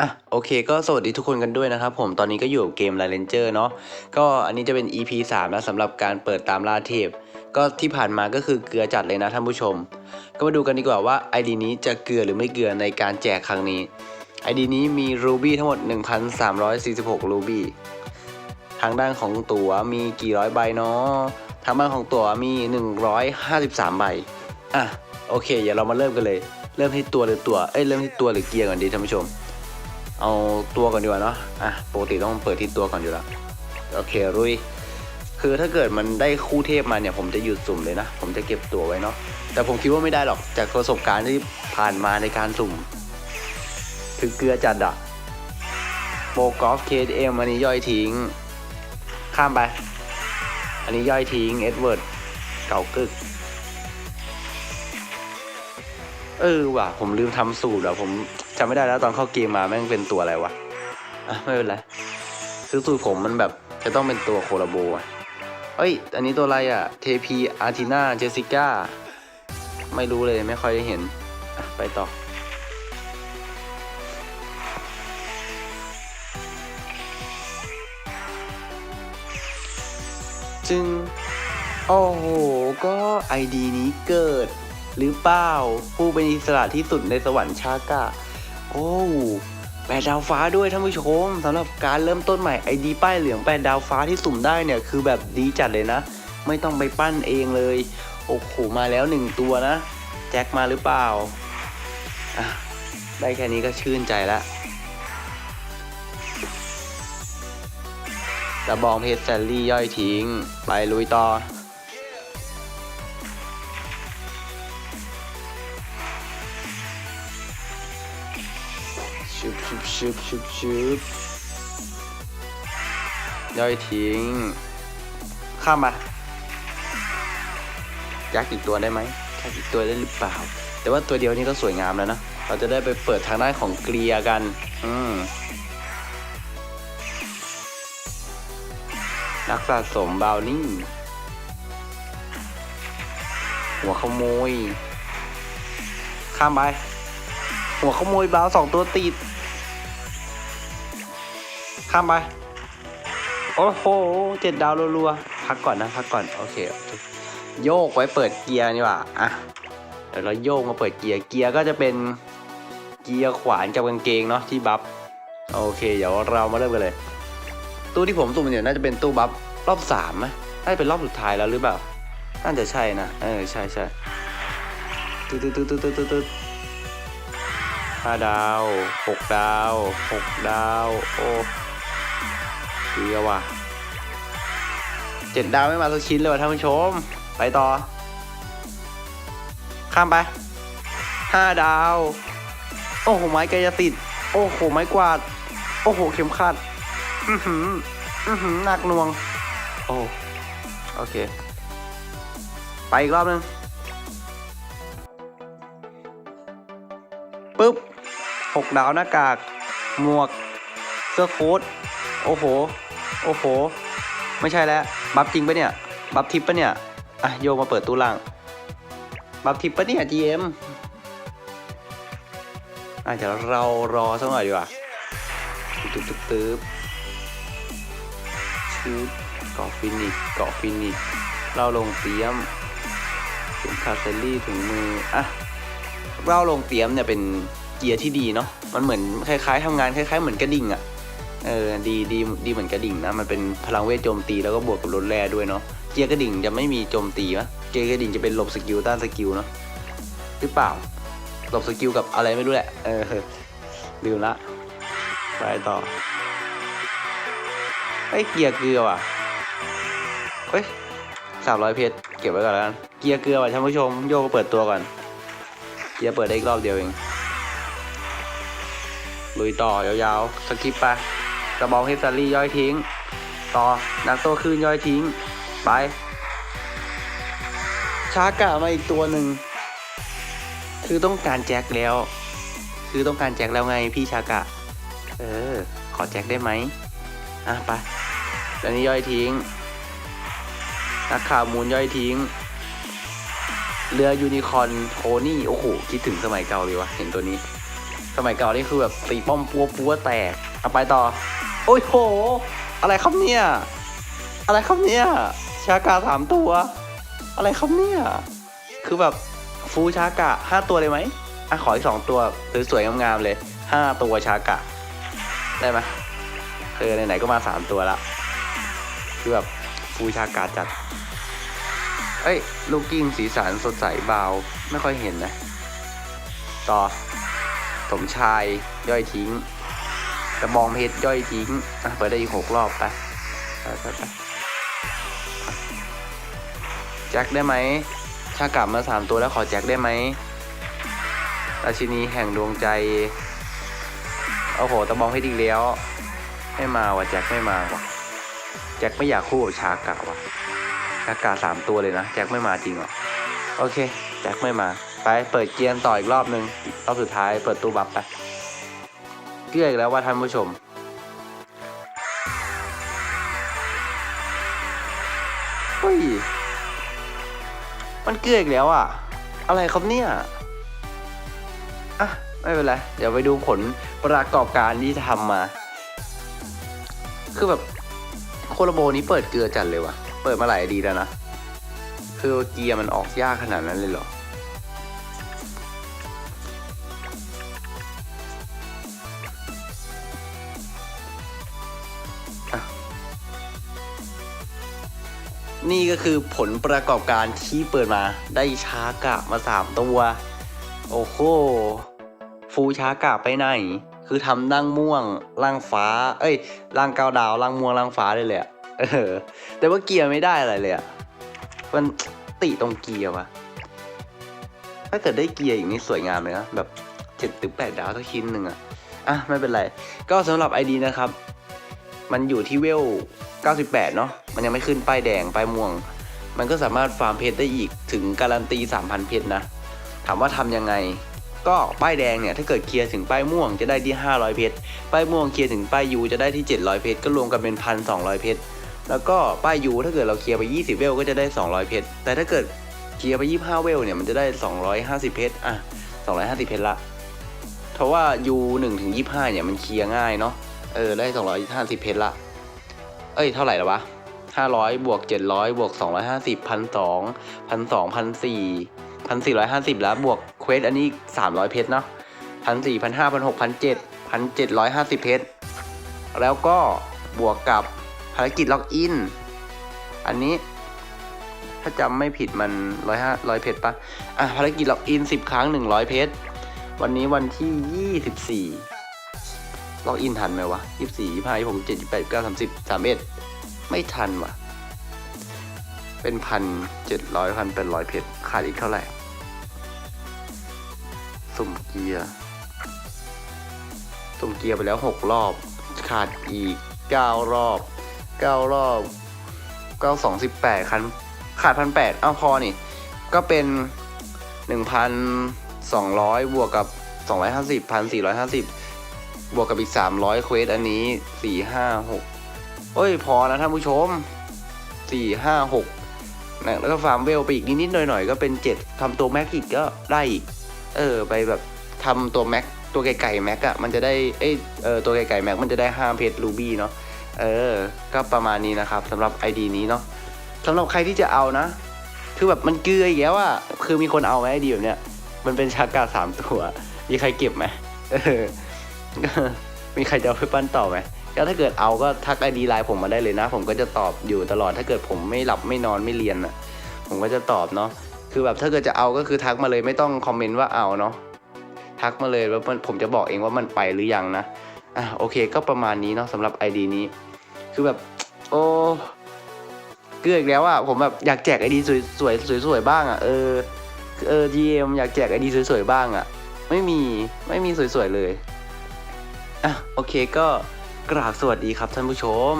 อะโอเคก็สวัสดีทุกคนกันด้วยนะครับผมตอนนี้ก็อยู่กับเกม l า r เ n นเจอร์เนาะก็อันนี้จะเป็น EP 3แล้วสำหรับการเปิดตามล่าเทพ ก็ที่ผ่านมาก็คือเกลือจัดเลยนะท่านผู้ชม ก็มาดูกันดีกว่าว่า ID นี้จะเกลือหรือไม่เกลือในการแจกครั้งนี้ ID นี้มีรูบี้ทั้งหมด 1,346 รูบี้ทางด้านของตั๋วมีกี่ร้อยใบเนาะทางด้านของตั๋วมี 153 ใบอะโอเคเดี๋ยวเรามาเริ่มกันเลย เริ่มที่ตัวหรือตัวเอ้ยเริ่มที่ตัวหรือเกียร์ก่อนดีท่านผู้ชม เอาตัวก่อนดีกว่าเนาะอะปกติต้องเปิดที่ตัวก่อนอยู่แล้วโอเครุยคือถ้าเกิดมันได้คู่เทพมาเนี่ยผมจะหยุดสุ่มเลยนะ ผมจะเก็บตัวไว้เนาะแต่ผมคิดว่าไม่ได้หรอกจากประสบการณ์ที่ผ่านมาในการสุ่มคือเกลือจัดอะโปรกอล์ฟเคเอ็มอันนี้ย่อยทิ้ง ข้ามไป อันนี้ย่อยทิ้งเอ็ดเวิร์ดเก่ากึก เออว่ะ ผมลืมทำสูตรอะผม จำไม่ได้แล้วตอนเข้าเกมมาแม่งเป็นตัวอะไรวะอะไม่เป็นไรคือสูตรผมมันแบบจะต้องเป็นตัวโคลาโบอะเอ้ย อันนี้ตัวอะไรอะ เทพีอาร์ตินาเจสิก้า ไม่รู้เลยไม่ค่อยได้เห็น ไปต่อ จึง โอ้โห ก็ไอดีนี้เกิด หรือเปล่า ผู้เป็นอิสระที่สุดในสวรรค์ชากา โอ้แปดดาวฟ้าด้วยท่านผู้ชมสำหรับการเริ่มต้นใหม่ไอดีป้ายเหลืองแปดดาวฟ้าที่สุ่มได้เนี่ยคือแบบดีจัดเลยนะ ไม่ต้องไปปั้นเองเลย โอ้โหมาแล้วหนึ่งตัวนะ แจ็คมาหรือเปล่า ได้แค่นี้ก็ชื่นใจล้วจะบองเพชรแซลลี่ย่อยทิ้ง ไปลุยต่อ ชุบชุบชุบย่อยทิ้ง ข้ามมายักษ์อีกตัวได้ไหมยักษ์อีกตัวได้หรือเปล่า แต่ว่าตัวเดียวนี้ก็สวยงามแล้วนะ เราจะได้ไปเปิดทางด้านของเกลียกัน อืมนักสะสมบาวนี่ หัวขโมย ข้ามไป หัวขโมยบาวสองตัวติด ข้ามไป โอ้โหเจ็ดดาวรัวๆ พักก่อนนะ พักก่อน โอเค โยกไว้เปิดเกียร์นี่ว่าอะ เดี๋ยวเราโยกมาเปิดเกียร์ เกียร์ก็จะเป็นเกียร์ขวานกับกางเกงเนาะที่บัฟ โอเค เดี๋ยวเรามาเริ่มกันเลย ตู้ที่ผมสุ่มเนี่ยน่าจะเป็นตู้บัฟรอบสามไหมน่าจะเป็นรอบสุดท้ายแล้วหรือเปล่า น่าจะใช่นะ เออ ใช่ใช่ตึ๊ดตึ๊ดตึ๊ดตึ๊ดตึ๊ดตึ๊ดห้าดาวหกดาวหกดาว โอ้ ดีอะว่ะเจ็ดดาวไม่มาสักชิ้นเลยว่ะท่านผู้ชม ไปต่อ ข้ามไปห้าดาว โอ้โห ไม้กายสิทธิ์โอ้โห ไม้กวาด โอ้โห เข็มขัด อือหือ อือหือหนักหน่วง โอ้ โอเค ไปอีกรอบนึงปึ๊บหกดาวหน้ากาก หมวก เสื้อโค้ท โอ้โห โอ้โห ไม่ใช่แล้ว บัฟจริงปะเนี่ย บัฟทิปปะเนี่ย อะโยมาเปิดตู้ล่าง บัฟทิปปะเนี่ย GM อะเดี๋ยวเรารอสักหน่อยดีกว่าตึ๊บตึ๊บตึ๊บชืบเกาะฟินิกเกาะฟินิกเราลงเตียมเข็มขัดเซลลี่ถึงมือ อะเล่าลงเตียมเนี่ยเป็นเกียร์ที่ดีเนาะ มันเหมือนคล้ายๆทำงานคล้ายๆเหมือนกระดิ่งอะ่ะ เออดีดีดีเหมือนกระดิ่งนะ มันเป็นพลังเวทโจมตีแล้วก็บวกกับรถแร่ด้วยเนาะเกียร์กระดิ่งจะไม่มีโจมตีปะเกียร์กระดิ่งจะเป็นหลบสกิลต้านสกิลเนาะหรือเปล่าหลบสกิลกับอะไรไม่รู้แหละเออลืมละไปต่อไอ้ยเกียร์เกลือว่ะเฮ้ยสามร้อยเพชรเก็บไว้ก่อนแล้วกันเกียร์เกลือว่ะท่านผู้ชมโยกเปิดตัวก่อนเกียร์เปิดได้อีกรอบเดียวเองลุยต่อยาวๆสกิปไป กระบองเฮฟซารี่ย่อยทิ้ง ต่อนักโตขึ้นย่อยทิ้ง ไป ชากะมาอีกตัวหนึ่ง คือต้องการแจ็คแล้ว คือต้องการแจ็คแล้วไงพี่ชากะ เออ ขอแจ็คได้ไหมอะไปแล้วนี้ย่อยทิ้ง นักข่าวมูลย่อยทิ้ง เรือยูนิคอนโทนี่ โอ้โห คิดถึงสมัยเก่าเลยวะเห็นตัวนี้ สมัยเก่อนนี่คือแบบตีป้อมปัวปัวแตก เอาไปต่อ โอ้ยโห อะไรครับเนี่ย อะไรครับเนี่ย ชากาสามตัว อะไรครับเนี่ย คือแบบฟูชากะห้าตัวเลยไหมอะขออีกสองตัวสวยๆงามๆเลยห้าตัวชากะ ได้ไหมเออไหนๆก็มาสามตัวละคือแบบฟูชากะจัด เอ้ย ลูกกิ้งสีสันสดใสเบา ไม่ค่อยเห็นนะ ต่อ สมชายย่อยทิ้ง กระบองเพชรย่อยทิ้งเปิดได้อีกหกรอบไปไปไปแจ็คได้ไหมถ้ากลับมาสามตัวแล้วขอแจ็คได้ไหมราชินีแห่งดวงใจ โอ้โหตะบองเพชรอีแล้ว ไม่มาว่ะแจ็คไม่มาว่ะ แจ็คไม่อยากคู่กับชากะว่ะ ชากะสามตัวเลยนะ แจ็คไม่มาจริงเหรอ โอเค แจ็คไม่มา ไปเปิดเกียร์ต่ออีกรอบหนึ่งรอบสุดท้ายเปิดตู้บัฟไป เกลืออีกแล้วว่าท่านผู้ชม เฮ้ย มันเกลืออีกแล้วอะ อะไรครับเนี่ย อะ ไม่เป็นไร เดี๋ยวไปดูผลประกอบการที่ทำมา คือแบบโคโลโบนี้เปิดเกลือจัดเลยว่ะ เปิดมาหลายดีแล้วนะ คือเกียร์มันออกยากขนาดนั้นเลยเหรอ นี่ก็คือผลประกอบการที่เปิดมาได้ช้ากะมาสามตัว โอ้โห ฟูช้ากะไปไหน คือทำร่างม่วงร่างฟ้า เอ้ยร่างกาวดาวร่างม่วงร่างฟ้าเลยเลยอะเออ แต่ว่าเกียร์ไม่ได้อะไรเลยอะมันติตรงเกียร์วะถ้าเกิดได้เกียร์อย่างนี้สวยงามเลยนะแบบเจ็ดถึงแปดดาวสักชิ้นหนึ่งอะอะ ไม่เป็นไร ก็สำหรับ ID นะครับ มันอยู่ที่เวล 98 เนาะมันยังไม่ขึ้นป้ายแดงป้ายม่วง มันก็สามารถฟาร์มเพชรได้อีกถึงการันตี 3,000 เพชรนะ ถามว่าทำยังไง ก็ป้ายแดงเนี่ยถ้าเกิดเคลียร์ถึงป้ายม่วงจะได้ที่ 500 เพชรป้ายม่วงเคลียร์ถึงป้ายยูจะได้ที่ 700 เพชรก็รวมกันเป็น 1,200 เพชรแล้วก็ป้ายยูถ้าเกิดเราเคลียร์ไป 20 เวลก็จะได้ 200 เพชรแต่ถ้าเกิดเคลียร์ไป 25 เวลเนี่ยมันจะได้ 250 เพชรอะ 250 เพชรละเพราะว่ายู1ถึง25เนี่ยมันเคลียร์ง่ายเนาะเออได้ 250 เพชรละ เอ้ยเท่าไหร่แล้ววะ500บวก700บวก250 1,200 1,200 1,400 1,450 แล้วบวกเควสอันนี้ 300 เพชรเนาะ1,400 1,500 1,600 1,700 1,750 เพชร แล้วก็บวกกับภารกิจล็อกอิน อันนี้ ถ้าจำไม่ผิดมันร้อยห้าร้อยเพชรปะอะภารกิจล็อกอิน 10 ครั้ง 100 เพชร วันนี้วันที่ 24 ล็อกอินทันไหมวะ24 25 26 27 28 29 30 31ไม่ทันวะเป็นพันเจ็ดร้อยพันเป็นร้อยเพชรขาดอีกเท่าไหร่ สุ่มเกียร์ สุ่มเกียร์ไปแล้วหกรอบ ขาดอีกเก้ารอบเก้ารอบเก้าสองสิบแปดคันขาดพันแปดอ้าวพอนี่ ก็เป็นหนึ่งพันสองร้อยบวกกับสองร้อยห้าสิบพันสี่ร้อยห้าสิบ บวกกับอีกสามร้อยเควสอันนี้สี่ห้าหกเอ้ย พอนะท่านผู้ชมสี่ห้าหกนะแล้วก็ฟาร์มเวลไปอีกนิดๆหน่อยๆ ก็เป็นเจ็ดทำตัวแม็กอีกก็ได้อีก เออ ไปแบบทำตัวแม็กตัวไก่ๆแม็กอะมันจะได้ เอ้ยเออตัวไก่ๆแม็กมันจะได้ห้าเพชรรูบี้เนาะ เออ ก็ประมาณนี้นะครับสำหรับ ID นี้เนาะสำหรับใครที่จะเอานะ คือแบบมันเกลืออีกแล้วอะคือมีคนเอาไหมไอเดีแบบเนี้ย มันเป็นชากาสามตัว มีใครเก็บไหมเออ มีใครจะเอาไปปั้นต่อไหมก็ถ้าเกิดเอาก็ทักไอดีไลน์ผมมาได้เลยนะ ผมก็จะตอบอยู่ตลอดถ้าเกิดผมไม่หลับไม่นอนไม่เรียนอะ ผมก็จะตอบเนาะคือแบบถ้าเกิดจะเอาก็คือทักมาเลยไม่ต้องคอมเมนต์ว่าเอาเนาะทักมาเลยแล้วมันผมจะบอกเองว่ามันไปหรือยังนะอะโอเคก็ประมาณนี้เนาะสำหรับ ID นี้ คือแบบ โอ้เกลืออีกแล้วอะผมแบบอยากแจกไอดีสวยสวยสวยสวยบ้างอะเออเออ GM อยากแจกไอดีสวยๆบ้างอะไม่มีไม่มีสวยๆเลย อะโอเคก็กราบสวัสดีครับท่านผู้ชม